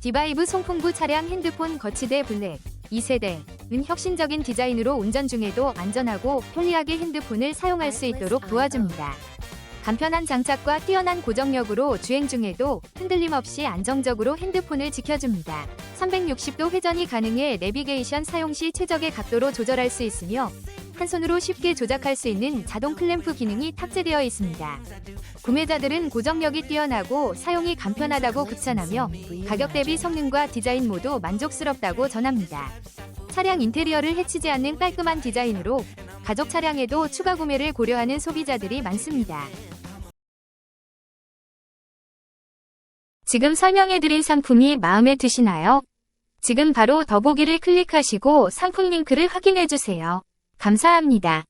디바이브 송풍구 차량 핸드폰 거치대 블랙 2세대는 혁신적인 디자인으로 운전 중에도 안전하고 편리하게 핸드폰을 사용할 수 있도록 도와줍니다. 간편한 장착과 뛰어난 고정력으로 주행 중에도 흔들림 없이 안정적으로 핸드폰을 지켜줍니다. 360도 회전이 가능해 내비게이션 사용 시 최적의 각도로 조절할 수 있으며 한 손으로 쉽게 조작할 수 있는 자동 클램프 기능이 탑재되어 있습니다. 구매자들은 고정력이 뛰어나고 사용이 간편하다고 극찬하며 가격 대비 성능과 디자인 모두 만족스럽다고 전합니다. 차량 인테리어를 해치지 않는 깔끔한 디자인으로 가족 차량에도 추가 구매를 고려하는 소비자들이 많습니다. 지금 설명해드린 상품이 마음에 드시나요? 지금 바로 더보기를 클릭하시고 상품 링크를 확인해주세요. 감사합니다.